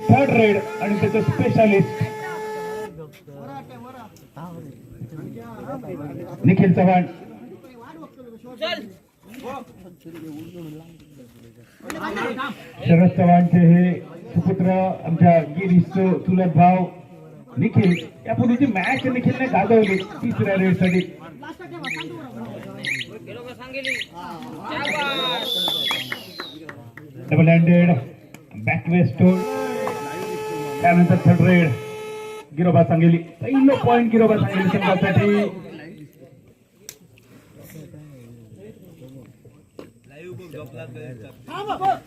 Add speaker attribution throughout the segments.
Speaker 1: Third raid आणि त्याचं specialist Nikhil Chavan. Sharad चव्हाणचे हे सुपुत्र आमच्या गिरीश चुलत भाव निखिल. यापूर्वीची मॅच निखिलने गाजवली तिसऱ्या रेडसाठी double handed back way stone त्यानंतर थर्ड रेड गिरोबा सांगेली. पहिलं पॉइंट गिरोबा सांगेली संघासाठी.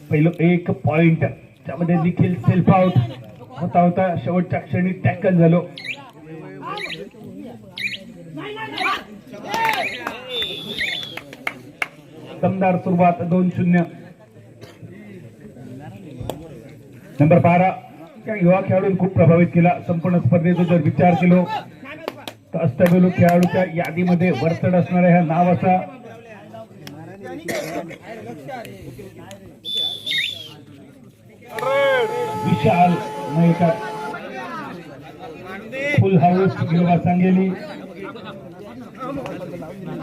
Speaker 1: पहिलं एक पॉइंट त्यामध्ये देखील सेल्फ आउट होता होता. शेवटच्या क्षणी टॅकल झालो. दमदार सुरुवात दोन शून्य. नंबर बारा. त्या युवा खेळाडूंनी खूप प्रभावित केला. संपूर्ण स्पर्धेचा जर विचार केलो तर अष्टबेलू खेळाडूच्या यादीमध्ये वरचढ असणाऱ्या ह्या नाव असा. Vishal Mayekar. Full house Giroba Sangeli.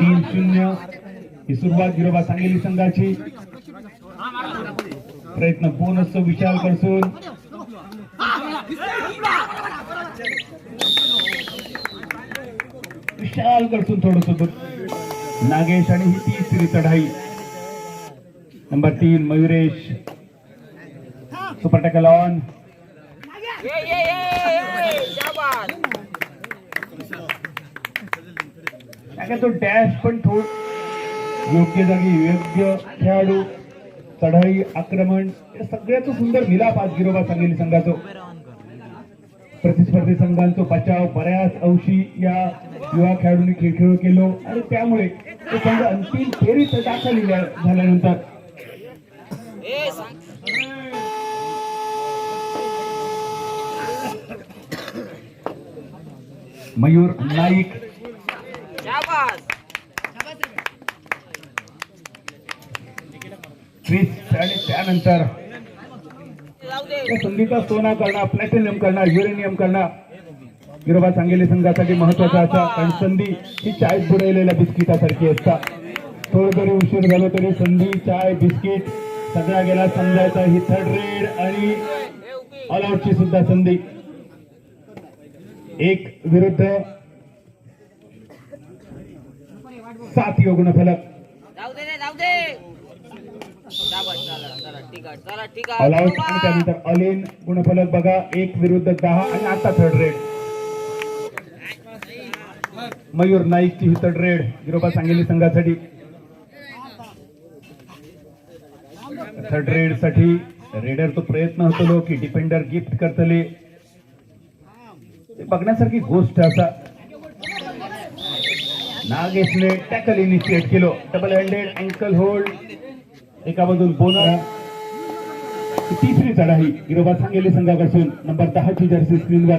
Speaker 1: तीन शून्य. ही सुरुवात गिरोबा सांगेली संघाची. प्रयत्न बोनस विशाल करसून विशाल करसून थोडस. नागेश आणि ही तिसरी चढाई. नंबर तीन मयुरेश. सुपर टॅकल ऑन तो डॅश पण थोड योग्य जागी योग्य खेळाडू. चढाई आक्रमण या सगळ्याचं सुंदर मिलाप आज गिरोबा सांगली संघाचो. प्रतिस्पर्धी संघांचो बचाव बऱ्याच अंशी या युवा खेळाडूंनी खेळ खेळ केलो. आणि त्यामुळे तो संघ अंतिम फेरीत दाखल झाल्या- झाल्यानंतर. मयूर नाईक त्यानंतर संधीचा सोना करणं प्लॅटिनियम करणं युरेनियम करणं गिरोबा सांगेली संघासाठी महत्त्वाचा असा. कारण संधी ही चाय बुडवलेल्या बिस्किटासारखी असतात थोडं जरी उशीर झालो तरी संधी चाय बिस्किट सगळा गेला समजायचा. ही थर्ड रेड आणि
Speaker 2: हे
Speaker 1: ऑल सुद्धा संधी. एक विरुद्ध सात योगुण फलक.
Speaker 2: शाबास चला चला ठीक आहे चला ठीक
Speaker 1: ऑल
Speaker 2: आहे
Speaker 1: आउट आणि त्यानंतर ऑल इन गुणफलक बघा एक विरुद्ध दहा आणि आता थर्ड रेड मयूर नाईकची ही थर्ड रेड गिरोबा सांगेली संघासाठी. थर्ड रेडसाठी रेडर तो प्रयत्न होतो की डिफेंडर गिफ्ट करतले. बघण्यासारखी गोष्ट असा. नागेशने टॅकल इनिशिएट केलो. डबल हँडेड अँकल होल्ड एका बाजून बोनस तिसरी चढाई गिरोबा सांगेली संघापासून. नंबर दहाची जर्सी स्क्रीनवर.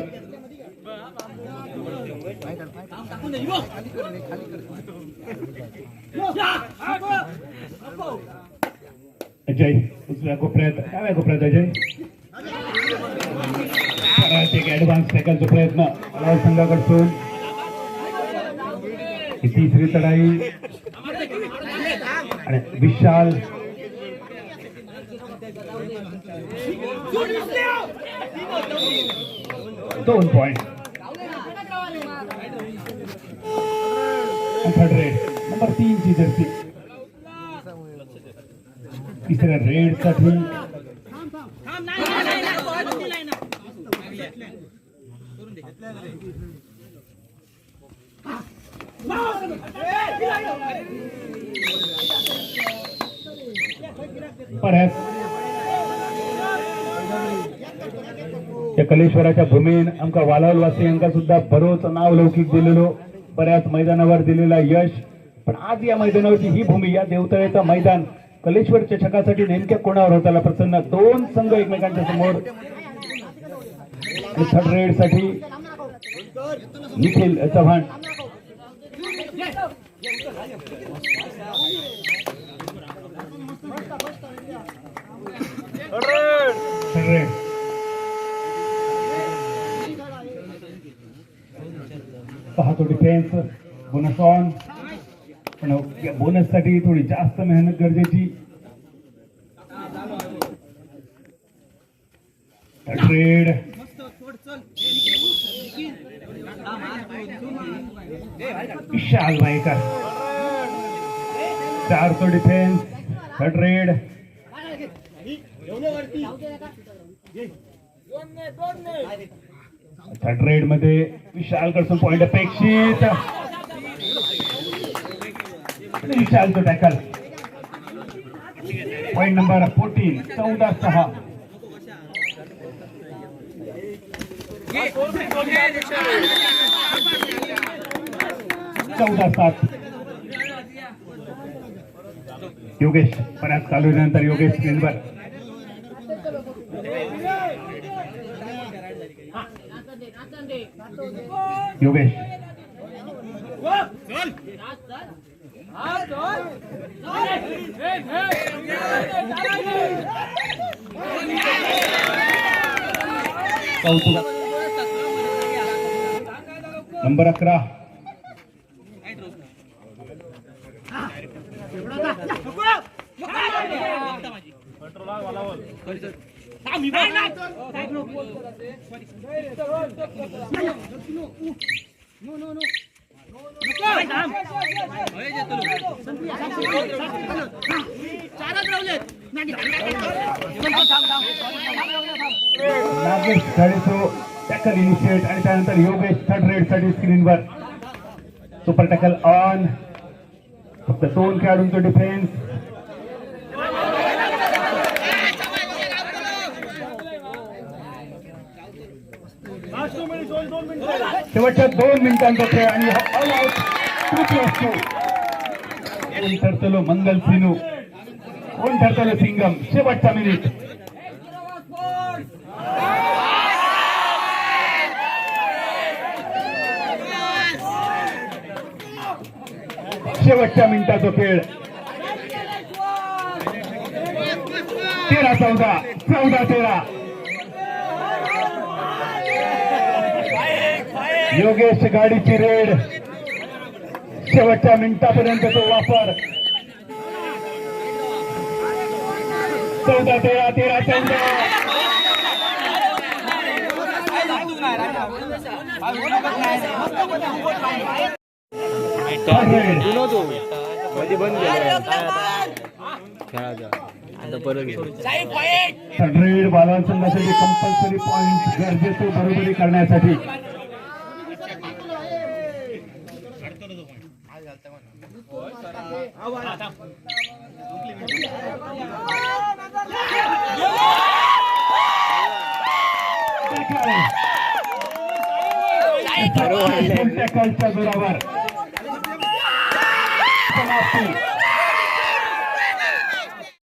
Speaker 1: अजय दुसऱ्या कोपऱ्यात. डाव्या कोपऱ्यात अजय? एक ऍडव्हान्स टॅकलचा प्रयत्न. अलाव संघाकडून तिसरी चढाई आणि विशाल दोन पॉइंट थर्ड रेड नंबर तीन ची जर्सी तिसऱ्या रेडसाठी परत कलेश्वराच्या भूमीन आमका वालावलवासियांका सुद्धा बरोच नाव लौकिक दिलेलो बऱ्याच मैदानावर दिलेला यश. पण आज या मैदानावरची ही भूमी या देवतळेचा मैदान कलेश्वर चषकासाठी नेमक्या कोणावर होताला प्रसन्न? दोन संघ एकमेकांच्या समोर. Third रेडसाठी Nikhil Chavan. Third raid. Bonus bonus on पण बोनससाठी थोडी जास्त मेहनत गरजेची ट्रेड विशाल वायकर चारसो डिफेन्स थर्ड रेड थर्ड रेडमध्ये विशाल कडसून पॉइंट अपेक्षित. आणि विशालचं टॅकल पॉइंट नंबर फोर्टीन चौदा सहा. चौदा सात. योगेश बऱ्याच नंतर योगेश स्क्रीनवर योगेश कौतुक नंबर अकरा initiate Yogesh third raid super tackle on दोन खेळाडूंचं डिफेन्स शेवटच्या दोन मिनिटांचा खेळ आणि ऑल आउट तृतीय असतो कोण ठरतलो मंगल सिनू? कोण ठरतलो सिंगम? शेवटचा मिनिट शेवटच्या मिनिटाचा खेळ. तेरा चौदा. चौदा तेरा. योगेश गाडीची रेड. शेवटच्या मिनिटापर्यंत तो वापर. चौदा तेरा तेरा चौदा. रेड बालवान संघासाठी कंपल्सरी पॉइंट गरजेचे बरोबरी करण्यासाठी. Contra Calcha Durabar.